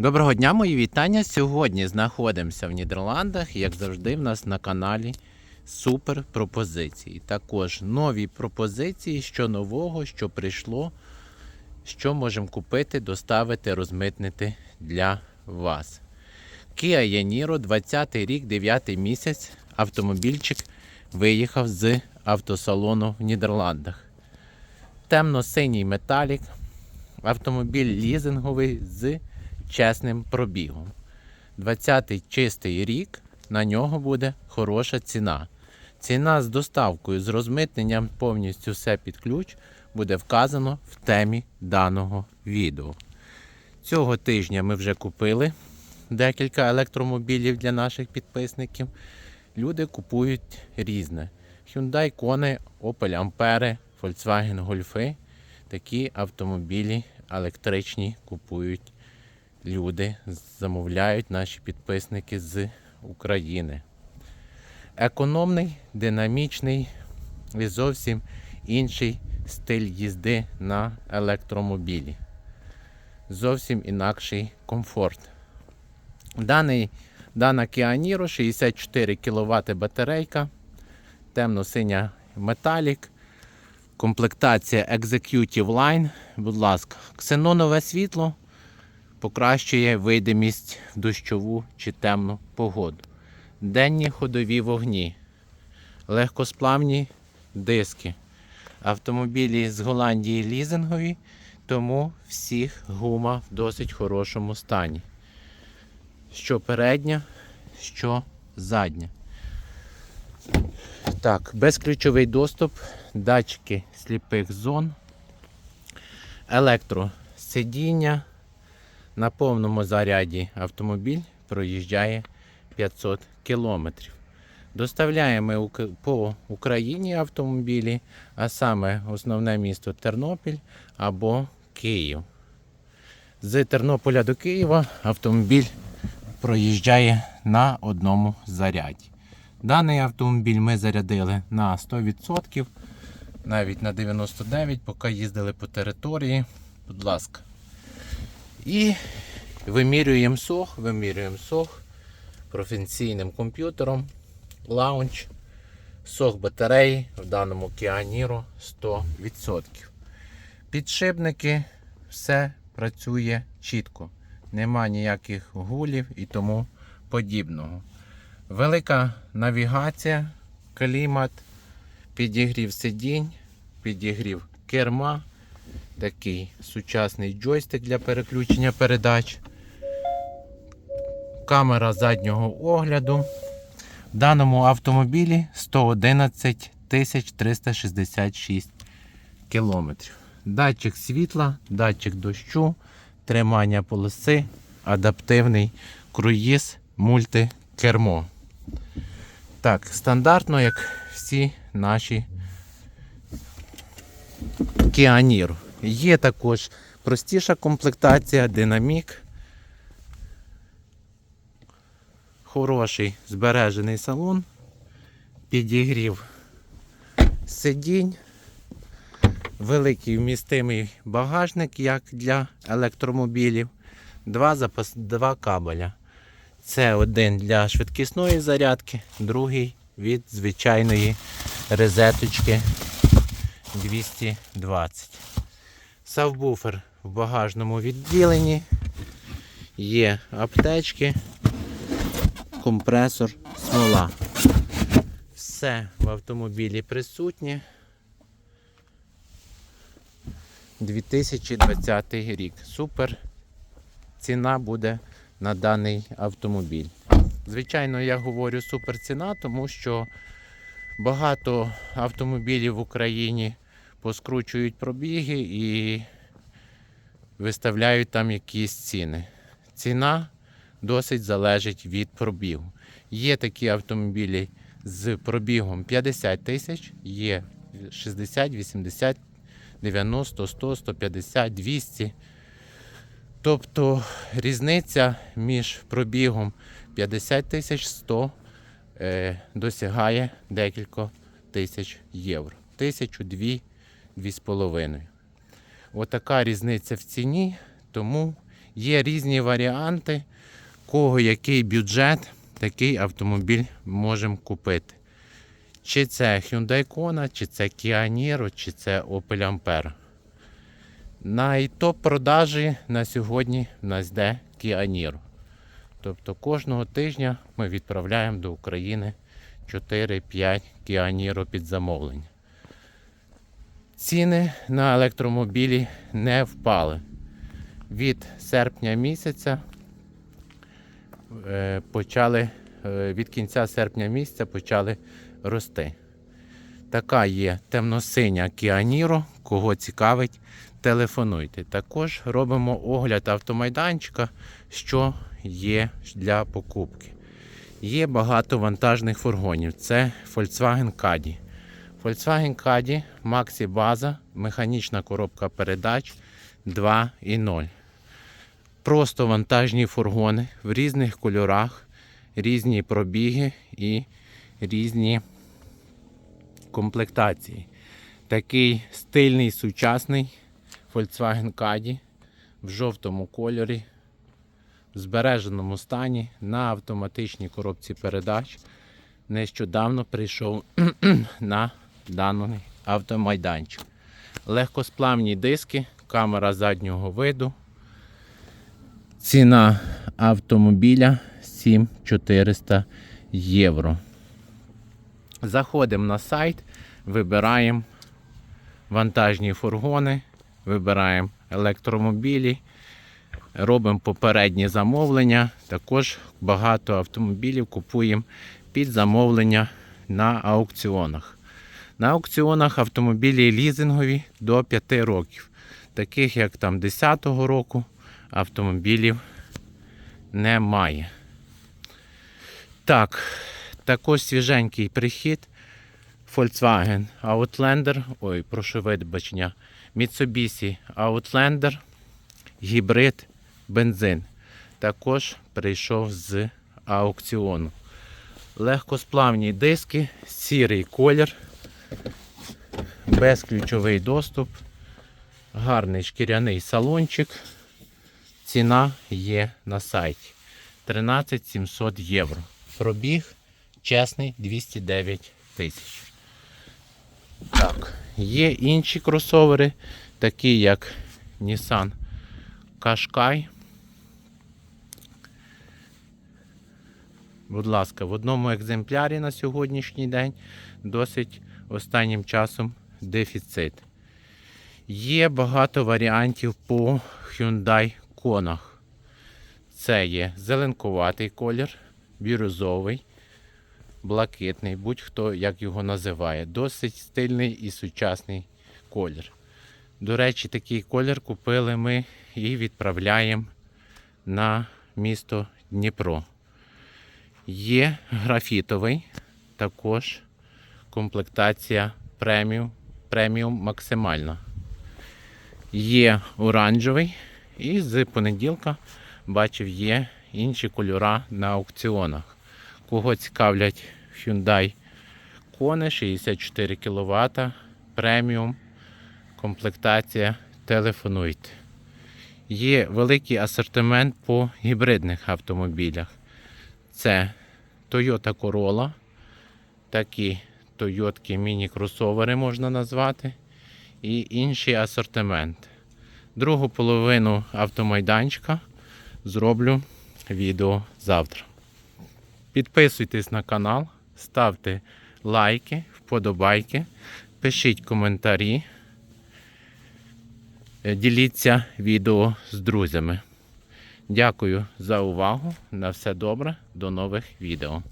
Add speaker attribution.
Speaker 1: Доброго дня, мої вітання. Сьогодні знаходимося в Нідерландах, як завжди, в нас на каналі Супер пропозиції. Також нові пропозиції, що нового, що прийшло, що можемо купити, доставити, розмитнити для вас. Kia Yaniro, 20 рік, 9 місяць. Автомобільчик виїхав з автосалону в Нідерландах. Темно-синій металік. Автомобіль лізинговий з чесним пробігом. 20-й чистий рік, на нього буде хороша ціна. Ціна з доставкою, з розмитненням повністю все під ключ буде вказано в темі даного відео. Цього тижня ми вже купили декілька електромобілів для наших підписників. Люди купують різне. Hyundai Kona, Opel Ampere, Volkswagen Golf. Такі автомобілі електричні купують люди, замовляють наші підписники з України. Економний, динамічний і зовсім інший стиль їзди на електромобілі. Зовсім інакший комфорт. Даний, дана Niro 64 кВт батарейка, темно-синя металік, комплектація Executive Line. Будь ласка, ксенонове світло покращує видимість в дощову чи темну погоду. Денні ходові вогні, легкосплавні диски. Автомобілі з Голландії лізингові, тому всіх гума в досить хорошому стані. Що передня, що задня. Так, безключовий доступ, датчики сліпих зон, електросидіння. На повному заряді автомобіль проїжджає 500 кілометрів. Доставляємо по Україні автомобілі, а саме основне місто Тернопіль або Київ. З Тернополя до Києва автомобіль проїжджає на одному заряді. Даний автомобіль ми зарядили на 100%, навіть на 99%, поки їздили по території. Будь ласка. І вимірюємо сох, вимірюємо сох професійним комп'ютером. Лаунч. Сох батареї в даному Kia 100%. Підшипники, все працює чітко. Нема ніяких гулів і тому подібного. Велика навігація, клімат, підігрів сидінь, підігрів керма. Такий сучасний джойстик для переключення передач. Камера заднього огляду. В даному автомобілі 111 366 кілометрів. Датчик світла, датчик дощу, тримання полоси, адаптивний круїз, мультикермо. Так, стандартно, як всі наші Kia Є також простіша комплектація, динамік. Хороший збережений салон, підігрів сидінь, великий вмістимий багажник, як для електромобілів, два, запас, два кабеля. Це один для швидкісної зарядки, другий від звичайної розеточки 220. Сабвуфер в багажному відділенні. Є аптечки, компресор, смола. Все в автомобілі присутнє. 2020 рік. Супер ціна буде на даний автомобіль. Звичайно, я говорю супер ціна, тому що багато автомобілів в Україні поскручують пробіги і виставляють там якісь ціни. Ціна досить залежить від пробігу. Є такі автомобілі з пробігом 50 тисяч, є 60, 80, 90, 100, 150, 200. Тобто різниця між пробігом 50 тисяч 100 е, досягає декілька тисяч євро. Тисячу, дві, дві з половиною. Отака різниця в ціні, тому Є різні варіанти, кого який бюджет, такий автомобіль можемо купити. Чи це Hyundai Kona, чи це Kia Niro, чи це Opel Ampera. Найтоп продажі на сьогодні в нас йде Kia Niro. Тобто кожного тижня ми відправляємо до України 4-5 Kia Niro під замовлення. Ціни на електромобілі не впали. Від серпня місяця е, почали, е, від кінця серпня місяця почали рости. Така є темно-синя Niro. Кого цікавить, телефонуйте. Також робимо огляд автомайданчика, що є для покупки. Є багато вантажних фургонів. Це Volkswagen Caddy. Volkswagen Caddy Maxi база, механічна коробка передач 2.0. Просто вантажні фургони в різних кольорах, різні пробіги і різні комплектації. Такий стильний сучасний Volkswagen Caddy в жовтому кольорі, в збереженому стані на автоматичній коробці передач. Нещодавно прийшов на даний автомайданчик. Легкосплавні диски, камера заднього виду. Ціна автомобіля 7400 євро. Заходимо на сайт, вибираємо вантажні фургони, вибираємо електромобілі, робимо попередні замовлення. Також багато автомобілів купуємо під замовлення на аукціонах. На аукціонах автомобілі лізингові до 5 років. Таких як там 10-го року автомобілів немає. Так, також свіженький прихід. Volkswagen Outlander, ой, прошу вибачення, Mitsubishi Outlander, гібрид, бензин. Також прийшов з аукціону. Легкосплавні диски, сірий колір, безключовий доступ, гарний шкіряний салончик. Ціна є на сайті 13 700 євро. Пробіг чесний 209 тисяч. Так, є інші кросовери, такі як Nissan Qashqai. Будь ласка, в одному екземплярі на сьогоднішній день досить останнім часом дефіцит. Є багато варіантів по Hyundai Конах. Це є зеленкуватий колір, бірюзовий, блакитний, будь-хто як його називає. Досить стильний і сучасний колір. До речі, такий колір купили ми і відправляємо на місто Дніпро. Є графітовий, також комплектація преміум, преміум максимальна. Є оранжевий і з понеділка бачив є інші кольора на аукціонах. Кого цікавлять Hyundai Kona 64 кВт, преміум, комплектація, телефонуйте. Є великий асортимент по гібридних автомобілях. Це Toyota Corolla, такі Toyota міні-кросовери можна назвати, і інший асортимент. Другу половину автомайданчика зроблю відео завтра. Підписуйтесь на канал, ставте лайки, вподобайки, пишіть коментарі, е, діліться відео з друзями. Дякую за увагу. На все добре. До нових відео.